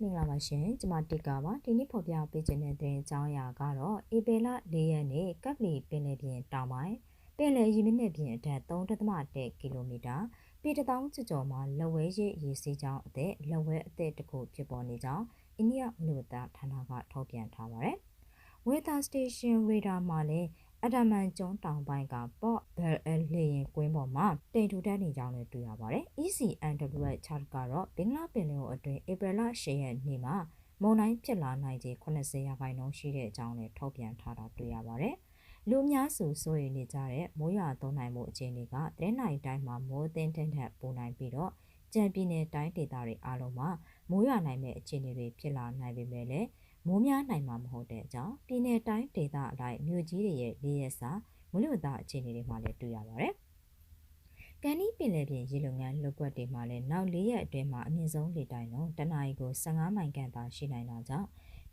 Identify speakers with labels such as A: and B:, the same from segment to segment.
A: မင်္ဂလာပါရှင်ကျွန်မတစ်ကာပါဒီနေ့ဖော်ပြပေးခြင်းတဲ့တဲ့အကြောင်းအရာကတော့ဧပြီလ၄ရက်နေ့ကပ်လီပင်လယ်ပြင်တောင်ပိုင်းပင်လယ်ရေမျက်နှာပြင်အထက်3.1ကီလိုမီတာပေတထောင်ကျော်ကျော်မှာလက်ဝဲရိပ်ရေစီးကြောင်းအသည့်လက်ဝဲအသည့်တစ်ခုဖြစ်ပေါ်နေကြောင်းအိန္ဒိယလူသားဌာနကထုတ်ပြန်ထားပါတယ်။ Weather Station Radar မှာလည်း အဒမန်ကျွန်းတောင်ပိုင်းကပေါ့ဘယ်အလေရင်ကွင်းပေါ်မှာတိမ်ထူတက်နေကြောင်းလည်းတွေ့ရပါတယ်။ ECNWS chart ကတော့ဘင်္ဂလားပင်လယ်အတွင်းဧပြီလ10ရက်နေ့မှာမုန်တိုင်းဖြစ်လာနိုင်ခြေ80ရာခိုင်နှုန်းရှိတဲ့အကြောင်းလည်းထုတ်ပြန်ထားတာတွေ့ရပါတယ်။လူများစုစိုးရိမ်နေကြတဲ့မိုးရွာသွန်းနိုင်မှုအခြေအနေကတရင်နိုင်တိုင်းမှာမိုးသင်းထန်ထန်ပိုနိုင်ပြီးတော့ကြံပြည်နယ်တိုင်းဒေသတွေအားလုံးမှာမိုးရွာနိုင်တဲ့အခြေအနေတွေဖြစ်လာနိုင်ပေမဲ့လည်း မိုးများနိုင်မှာမဟုတ်တဲ့အကြောင်းပြည်내တိုင်းဒေသအလိုက်မြို့ကြီးတွေရဲ့လေရက်စာမွေးလို့သားအခြေအနေတွေမှာလည်းတွေ့ရပါတယ်။ကန်နီပင်လယ်ပြင်ရေလုံငန်းလုပ်ကွက်တွေမှာလည်းနောက်၄ရက်အတွင်းမှာအမြင့်ဆုံးလေတိုင်လုံးတနအီကို15မိုင်ခန့်သာရှိနိုင်တာကြောင့်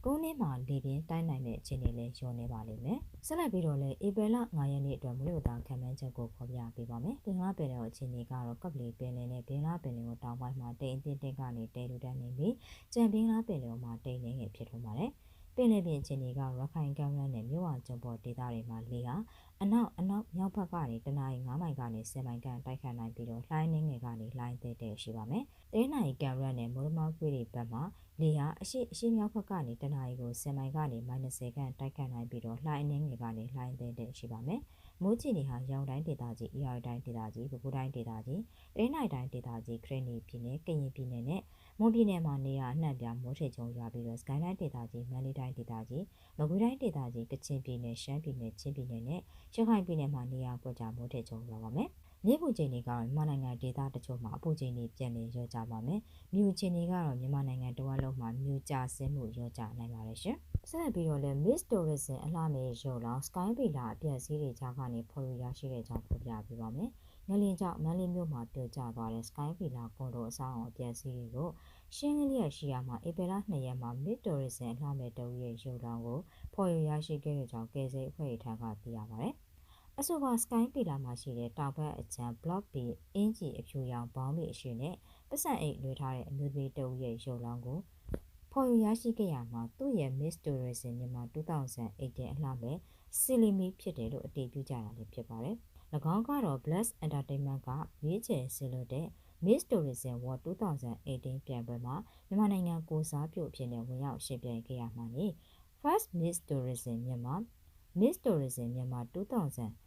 A: ကုန်းထဲမှာလေပြင်းတိုင်းနိုင်တဲ့အခြေအနေလည်းရောနေပါလိမ့်မယ်။ဆက်လက်ပြီးတော့လည်းဧပြီလ9ရက်နေ့အတွက်မလို့တောင်ခံမှန်းချက်ကိုဖော်ပြပေးပါမယ်။ပင်လားပင်လယ်အခြေအနေကတော့ကပ်ပလီပင်လယ်နဲ့ပင်လားပင်လယ်ကိုတောင်ပိုင်းမှာတိမ်အထင်းတင်းကနေတဲလူတန်းနေပြီးကြံပင်လားပင်လယ်မှာတိမ်နေငယ်ဖြစ်ထွန်းပါတယ်။ ပင်လယ်ပြင်အခြေအနေကရခိုင်ကမ်းရိုးနဲ့မြို့ဝကျွန်းပေါ်ဒေသတွေမှာလေဟာအနောက်အနောက်မြောက်ဘက်ကနေတနအီ9မိုင်ကနေ10မိုင်ခန့်တိုက်ခတ်နိုင်ပြီးတော့လှိုင်းနှင်းငယ်ကနေလှိုင်းသေးတဲ့ရှိပါမယ်။တဲနိုင်ကမ်းရိုးနဲ့မိုးမောက်ကွေးတွေဘက်မှာလေဟာအရှိအရှိမြောက်ဘက်ကနေတနအီကို10မိုင်ကနေ -10 ခန့်တိုက်ခတ်နိုင်ပြီးတော့လှိုင်းနှင်းငယ်ကနေလှိုင်းသေးတဲ့ရှိပါမယ်။ မိုးချီနေဟာရောင်တိုင်းဒေသကြီး၊အရာတိုင်းဒေသကြီး၊ပဲခူးတိုင်းဒေသကြီး၊တဲနိုင်တိုင်းဒေသကြီး၊ခရနီပြည်နယ်၊ကရင်ပြည်နယ်နဲ့မွန်ပြည်နယ်မှာနေရအနှံ့ပြမိုးထေချုံရွာပြီးတော့စကိုင်းတိုင်းဒေသကြီးမန္တလေးတိုင်းဒေသကြီးမကွေးတိုင်းဒေသကြီးကချင်ပြည်နယ်ရှမ်းပြည်နယ်ချင်းပြည်နယ်နဲ့ရခိုင်ပြည်နယ်မှာနေရပွက်ကြမိုးထေချုံရွာပါမယ် မြေပူချိန်တွေကတော့မြန်မာနိုင်ငံဒေသတချို့မှာအပူချိန်တွေပြန်လည်ရောကြပါမယ်။မြူချိန်တွေကတော့မြန်မာနိုင်ငံတဝက်လုံးမှာမြူကျဆင်းမှုရောကြနိုင်ပါတယ်ရှင်။ဆက်လက်ပြီးတော့လည်း Miss Tourism အလှမဲ့ရုပ်လောင် Sky Villa အပြည့်အစည်းတွေကြားကနေဖော်ပြရရှိတဲ့ကြောင်းဖော်ပြပေးပါမယ်။ငလင်ကြောင့်မန္တလေးမြို့မှာပြိုကျသွားတဲ့ Sky Villa ကွန်ဒိုအဆောင်အပြည့်အစည်းတွေကိုရှင်းလင်းလျက်ရှိရမှာဧပြီလ2ရက်မှာ Mid Tourism အလှမဲ့တဦးရဲ့ရုပ်လောင်ကိုဖော်ရရရှိခဲ့တဲ့ကြောင်းကယ်ဆယ်အဖွဲ့ထံကသိရပါတယ်။ အဆိုပါ Sky Villa မှာရှိတဲ့တောင်ဘက်အကျန်း Block B အင်ဂျီအဖြူရောင်ဘောင်းမီအရှိနဲ့ပတ်စံအိတ်လွှဲထားတဲ့အမျိုးသမီးတဦးရဲ့ရုပ်လောင်ကိုဖော်ရရရှိခဲ့ရမှာသူ့ရဲ့ Miss Tourism မြန်မာ2018အလှမဲ့ဆီလီမီဖြစ်တယ်လို့အတည်ပြုကြတာလည်းဖြစ်ပါတယ်။၎င်းကတော့ Bless Entertainment ကရွေးချယ်ဆင်လို့တဲ့ Miss Tourism World 2018ပြိုင်ပွဲမှာမြန်မာနိုင်ငံကိုစားပြုအဖြစ်နဲ့ဝင်ရောက်ရှင်ပြိုင်ခဲ့ရမှာနေ First Miss Tourism မြန်မာ Miss Tourism မြန်မာ2018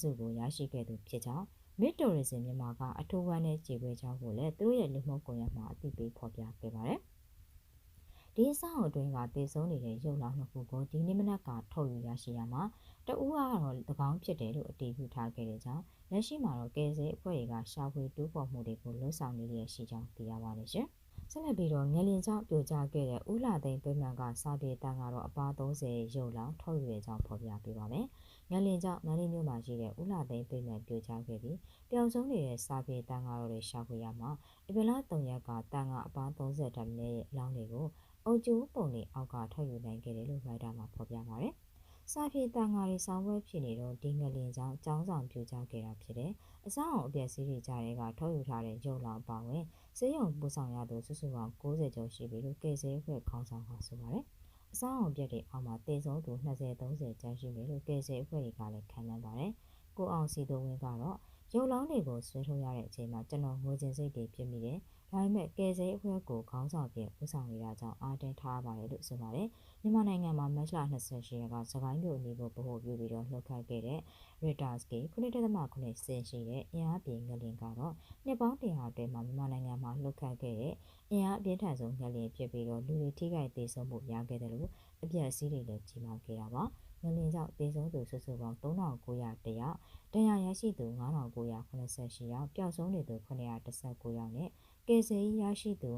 A: ဆုကိုရရှိခဲ့သူဖြစ်ကြောင်း Miss Tourism မြန်မာကအထူးဝမ်းနဲ့ကြေပွဲကြောင်းကိုလည်းသူတို့ရဲ့လူမှုကွန်ရက်မှာအသိပေးဖော်ပြခဲ့ပါတယ်။ဒီအဆောက်အအတွင်းကတည်ဆုံးနေတဲ့ရုပ်လောင်းနှစ်ခုကိုဒီနေ့မနက်ကထုတ်ယူရရှိရမှာတအူးကတော့၎င်းဖြစ်တယ်လို့အတည်ပြုထားခဲ့တဲ့ကြောင်းလက်ရှိမှာတော့ကယ်ဆယ်အဖွဲ့တွေကရှာဖွေတူးဖော်မှုတွေကိုလွှတ်ဆောင်နေရရှိကြောင်းသိရပါတယ်ရှင်။ဆက်လက်ပြီးတော့ငလင်ကြောင့်ပြိုကျခဲ့တဲ့ဥလာသိန်းပြမှန်ကစာပြေတန်းကတော့အပါ30ရုပ်လောင်းထုတ်ယူရကြောင်းဖော်ပြပေးပါမယ်။ ငလင်ကြောင့်မန္တလေးမြို့မှာရှိတဲ့ဥလာသိန်းပြမှန်ပြိုကျခဲ့ပြီးပျောက်ဆုံးနေတဲ့စာပြေတန်းကတော့လည်းရှာဖွေရမှာအပလာ3ရက်ကတန်းကအပါ30တန်းနဲ့လောင်းတွေကိုအုတ်ကျိုးပုံတွေအောက်ကထုတ်ယူနိုင်ခဲ့တယ်လို့ရိုက်တာမှာဖော်ပြပါတယ်။စာပြေတန်ဃာတွေဆောင်ပွဲဖြစ်နေတော့ဒီငလင်ကြောင့်ကျောင်းဆောင်ပြိုကျခဲ့တာဖြစ်တယ်။အဆောင်အပျက်စီးတွေကြားထဲကထုတ်ယူထားတဲ့ရုပ်လောင်ပါဝင်စေယုံပူဆောင်ရသူစုစုပေါင်း60ကျော်ရှိပြီလို့ကယ်ဆယ်အဖွဲ့ခေါင်းဆောင်ကဆိုပါတယ်။ အဆောင်အပျက်တွေအောက်မှာတေဆုံးသူ20 30ကျန်ရှိမယ်လို့ကယ်ဆယ်အဖွဲ့တွေကလည်းခံမှန်းပါတယ်။ကိုအောင်စီတိုဝင်းကတော့ရုပ်လောင်းတွေကိုဆွဲထုတ်ရတဲ့အချိန်မှာကျွန်တော်ငိုချင်စိတ်တွေဖြစ်မိတယ်။ ဒါပေမဲ့ကယ်ဆယ်အဖွဲ့ကိုခေါင်းဆောင်ပြင်ဦးဆောင်နေတာကြောင့်အားတင်းထားပါတယ်လို့ဆိုပါတယ်။မြန်မာနိုင်ငံမှာမတ်လ28ရက်ကစကိုင်းမြို့အနီးကိုဗဟိုပြုပြီးတော့လှုပ်ခတ်ခဲ့တဲ့ Ritterski 9.9ဆင်ရှိတဲ့အင်အားပြင်းငလင်ကတော့နှစ်ပေါင်း100အတွင်းမှာမြန်မာနိုင်ငံမှာလှုပ်ခတ်ခဲ့တဲ့အင်အားအပြင်းထန်ဆုံးငလင်ဖြစ်ပြီးတော့လူတွေထိခိုက်ဒေဆုံးမှုရခဲ့တယ်လို့အပြည့်အစည်းတွေလည်းကြီးမားခဲ့တာပါ။ငလင်ကြောင့်တေဆုံးသူစုစုပေါင်း3900တယောက်ဒဏ်ရာရရှိသူ9988ယောက်ပျောက်ဆုံးနေသူ919ယောက်နဲ့ ကယ်ဆယ်ရေးရရှိသူ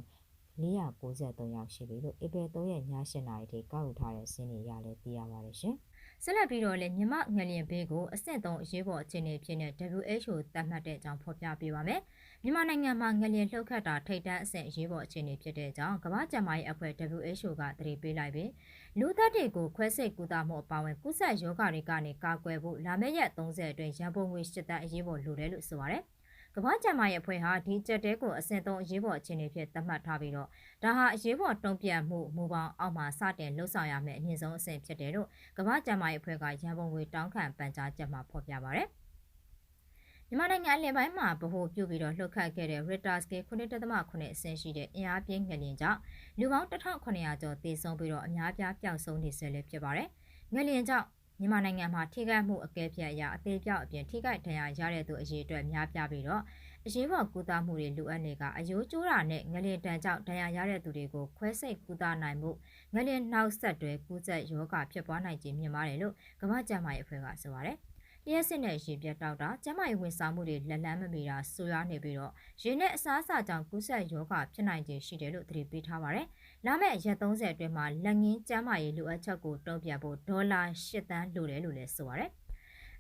A: 493ယောက်ရှိပြီလို့ဧပြီ3ရက်ည7:00နာရီထိကောက်ယူထားတဲ့စင်းတွေရလည်းသိရပါတယ်ရှင်။ဆက်လက်ပြီးတော့လည်းမြမငလျင်ဘေးကိုအဆင့်3အရေးပေါ်အခြေအနေဖြစ်တဲ့ WHO သတ်မှတ်တဲ့အကြောင်းဖော်ပြပေးပါမယ်။မြန်မာနိုင်ငံမှာငလျင်လှုပ်ခတ်တာထိတ်တန့်အဆင့်အရေးပေါ်အခြေအနေဖြစ်တဲ့အကြောင်းကမ္ဘာ့ကျန်းမာရေးအဖွဲ့ WHO ကသတိပေးလိုက်ပြီးလူသက်တွေကိုခွဲစိတ်ကူတာမှုအပါအဝင်ကုသယောဂါတွေကနေကာကွယ်ဖို့လာမယ့်ရက်30အတွင်းရန်ပုံငွေ၈တန်းအရေးပေါ်လိုတယ်လို့ဆိုပါတယ်။ ကမ္ဘာ့ကျန်းမာရေးအဖွဲ့ဟာဒီကြက်တဲကိုအဆင့်သုံးအရေးပေါ်အခြေအနေဖြစ်သတ်မှတ်ထားပြီးတော့ဒါဟာအရေးပေါ်တုံ့ပြန်မှုမူပေါင်းအောက်မှာစတင်လှုပ်ဆောင်ရမယ့်အမြင့်ဆုံးအဆင့်ဖြစ်တယ်လို့ကမ္ဘာ့ကျန်းမာရေးအဖွဲ့ကရန်ပုံငွေတောင်းခံပန်ကြားချက်မှာဖော်ပြပါရတယ်မြန်မာနိုင်ငံအလယ်ပိုင်းမှာဗဟိုပြုပြီးတော့လှုပ်ခတ်ခဲ့တဲ့ Richter scale 9.8အဆင့်ရှိတဲ့အင်အားပြင်းငလျင်ကြောင့်လူပေါင်း1900ကျော်သေဆုံးပြီးတော့အများပြားပျောက်ဆုံးနေဆဲလည်းဖြစ်ပါတယ်။ငလျင်ကြောင့် မြန်မာနိုင်ငံမှာထိခိုက်မှုအကဲဖြတ်အရာအသေးပြောက်အပြင်ထိခိုက်ဒဏ်ရာရတဲ့သူအရေးအတွက်များပြားပြီးတော့အရေးပေါ်ကုသမှုတွေလိုအပ်နေကအယိုးကျိုးတာနဲ့ငလျင်တန်ကြောင့်ဒဏ်ရာရတဲ့သူတွေကိုခွဲစိတ်ကုသနိုင်မှုငလျင်နောက်ဆက်တွဲကူးစက်ရောဂါဖြစ်ပွားနိုင်ခြင်းမြင်ပါတယ်လို့ကမ္ဘာ့ကျန်းမာရေးအဖွဲ့ကဆိုပါတယ်။ လျှက်စစ်နဲ့ရေပြတ်တောက်တာကျမကြီးဝင်စားမှုတွေလက်လန်းမမီတာဆိုးရွားနေပြီးတော့ရေနဲ့အစားအစာကြောင့်ကူးစက်ရောဂါဖြစ်နိုင်ခြင်းရှိတယ်လို့သတိပေးထားပါတယ်။လာမယ့်ရက်30အတွင်းမှာလက်ငင်းကျမကြီးလိုအပ်ချက်ကိုတုံ့ပြန်ဖို့ဒေါ်လာ8သန်းလိုတယ်လို့လည်းဆိုပါတယ်။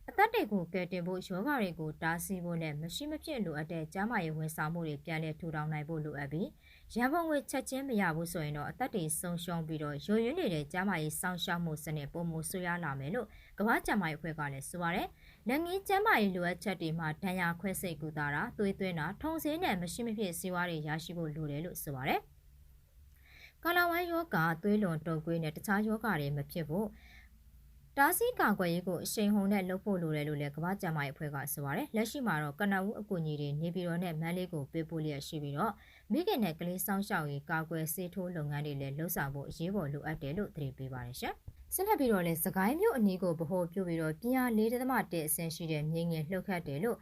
A: အသက်တွေကိုကယ်တင်ဖို့ယောဂါတွေကိုတားဆီးဖို့နဲ့မရှိမဖြစ်လိုအပ်တဲ့ကျန်းမာရေးဝန်ဆောင်မှုတွေပြန်လည်ထူထောင်နိုင်ဖို့လိုအပ်ပြီးရန်ပုံငွေချက်ချင်းမရဘူးဆိုရင်တော့အသက်တွေဆုံးရှုံးပြီးတော့ရိုးရွနေတဲ့ကျန်းမာရေးစောင့်ရှောက်မှုစနစ်ပုံမှုဆွေးရလာမယ်လို့ကမ္ဘာ့ကျန်းမာရေးအဖွဲ့ကလည်းဆိုပါတယ်။လက်ငင်းကျန်းမာရေးလိုအပ်ချက်တွေမှာဒဏ်ရာခွဲစိတ်ကူတာတာသွေးသွင်းတာထုံစင်းနဲ့မရှိမဖြစ်စီးပွားတွေရရှိဖို့လိုတယ်လို့ဆိုပါတယ်။ကာလာဝိုင်းယောဂသွေးလွန်တုပ်ကွေးနဲ့တခြားယောဂတွေမဖြစ်ဖို့တားဆီးကာကွယ်ရေးကိုအရှိန်ဟုန်နဲ့လုပ်ဖို့လိုတယ်လို့လည်းကမ္ဘာ့ကျန်းမာရေးအဖွဲ့ကဆိုပါတယ်။လက်ရှိမှာတော့ကနအူးအကူအညီတွေနေပြည်တော်နဲ့မန်းလေးကိုပေးပို့လျက်ရှိပြီးတော့မိခင်နဲ့ကလေးစောင့်ရှောက်ရေးကာကွယ်ဆေးထိုးလုပ်ငန်းတွေလည်းလှုပ်ဆောင်ဖို့အရေးပေါ်လိုအပ်တယ်လို့သတိပေးပါတယ်ရှင်။ ဆက်လက်ပြီးတော့လည်းစကိုင်းမြို့အနီးကိုဗဟိုပြုပြီးတော့ပြင်းအား၄ .1 အဆင့်ရှိတဲ့မြေငယ်လှုပ်ခတ်တယ်လို့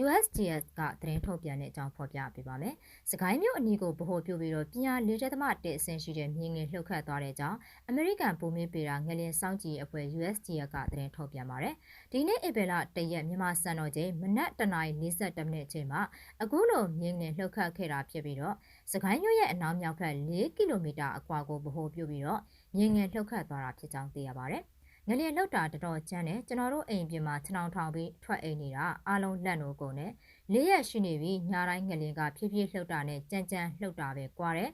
A: USGS ကသတင်းထုတ်ပြန်တဲ့အကြောင်းဖော်ပြပေးပါမယ်။စကိုင်းမြို့အနီးကိုဗဟိုပြုပြီးတော့ပြင်းအား၄ .1 အဆင့်ရှိတဲ့မြေငယ်လှုပ်ခတ်သွားတဲ့အကြောင်းအမေရိကန်ပုံမေးပေတာငလျင်စောင့်ကြည့်အဖွဲ့ USGS ကသတင်းထုတ်ပြန်ပါတယ်။ဒီနေ့ဧပြီလ၁ရက်မြန်မာစံတော်ချိန်မနက်တနာရီ42မိနစ်အချိန်မှာအခုလိုမြေငယ်လှုပ်ခတ်ခဲ့တာဖြစ်ပြီးတော့စကိုင်းမြို့ရဲ့အနောက်မြောက်ဘက်၄ကီလိုမီတာအကွာကိုဗဟိုပြုပြီးတော့မြေငယ်လှုပ်ခတ်သွားတာဖြစ်ကြောင်းသိရပါတယ်။ ငလျင်လှုပ်တာတော်တော်ကျန်းတယ်ကျွန်တော်တို့အိမ်ပြင်မှာခြေထောင်ထောင်ပြီးထွက်အိမ်နေတာအားလုံးလက်နိုးကုန်တယ်လေးရက်ရှိနေပြီညာတိုင်းငလျင်ကဖြည်းဖြည်းလှုပ်တာနဲ့ကြမ်းကြမ်းလှုပ်တာပဲကွာတယ်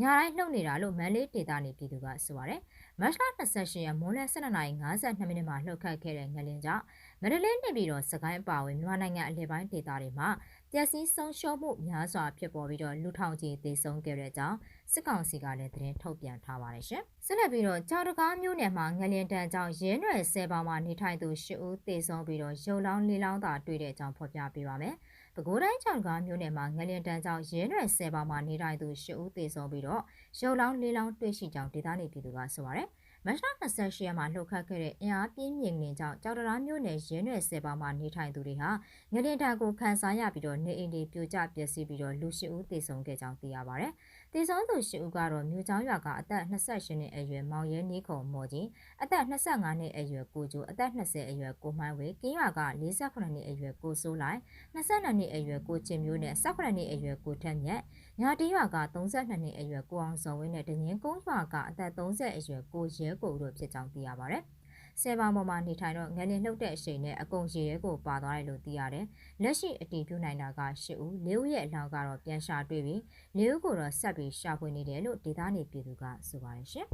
A: ညာတိုင်းလှုပ်နေတာလို့မန်လေးဒေတာနေပြည်သူကဆိုပါတယ်မတ်လ28ရက်မွန်းလယ်12:52မိနစ်မှာလှုပ်ခတ်ခဲ့တဲ့ငလျင်ကြောင့်မရလင်းနေပြီးတော့စကိုင်းအပါဝင်မြန်မာနိုင်ငံအလယ်ပိုင်းဒေသတွေမှာ ပျက်စီးဆုံးရှုံးမှုများစွာဖြစ်ပေါ်ပြီးတော့လူထောင်ကြီးသေဆုံးခဲ့တဲ့အကြောင်းစစ်ကောင်စီကလည်းသတင်းထုတ်ပြန်ထားပါတယ်ရှင်။ဆက်လက်ပြီးတော့ကြောက်တကားမျိုးနယ်မှာငလျင်တန်ကြောင့်ရဲနွယ်ဆယ်ပေါင်မှာနေထိုင်သူ၈ဦးသေဆုံးပြီးတော့ရုပ်လောင်းလေးလောင်းသာတွေ့တဲ့အကြောင်းဖော်ပြပေးပါမယ်။ပဲခူးတိုင်းကြောက်တကားမျိုးနယ်မှာငလျင်တန်ကြောင့်ရဲနွယ်ဆယ်ပေါင်မှာနေထိုင်သူ၈ဦးသေဆုံးပြီးတော့ရုပ်လောင်းလေးလောင်းတွေ့ရှိကြောင်းဒေသနေပြည်သူကဆိုပါတယ်။ မတ်လ28ရက်မှာလှုပ်ခတ်ခဲ့တဲ့အင်အားပြင်းမြင့်ငင်ကြောင့်ကြောက်တရားမြို့နယ်ရင်းနယ်ဆယ်ပါးမှာနေထိုင်သူတွေဟာငလင်တာကိုခန်းစားရပြီးတော့နေအိမ်တွေပြိုကျပျက်စီးပြီးတော့လူရှိဦးသေဆုံးခဲ့ကြောင်းသိရပါဗျ။ သေဆုံးသူရှိဦးကတော့မြို့ချောင်းရွာကအသက်28နှစ်အရွယ်မောင်ရဲနီးခုံမော်ကြီးအသက်25နှစ်အရွယ်ကိုကျိုးအသက်20အရွယ်ကိုမှန်းဝေကင်းရွာက48နှစ်အရွယ်ကိုစိုးလိုက်22နှစ်အရွယ်ကိုချင်းမျိုးနဲ့18နှစ်အရွယ်ကိုထက်မြက်ညာတီးရွာက32နှစ်အရွယ်ကိုအောင်စော်ဝင်းနဲ့တငင်းကုန်းရွာကအသက်30အရွယ်ကိုရဲကိုတို့ဖြစ်ကြောင်းသိရပါဗျ။ ဆယ်ပါပေါ်မှာနေထိုင်တော့ငလင်လှုပ်တဲ့အချိန်နဲ့အကုန်ရေရဲကိုပါသွားတယ်လို့သိရတယ်။လက်ရှိအတည်ပြုနိုင်တာက၈ဦး၊၄ဦးရဲ့အလောင်းကတော့ပြန်ရှာတွေ့ပြီး၄ဦးကိုတော့ဆက်ပြီးရှာဖွေနေတယ်လို့ဒေသနေပြည်သူကဆိုပါတယ်ရှင်။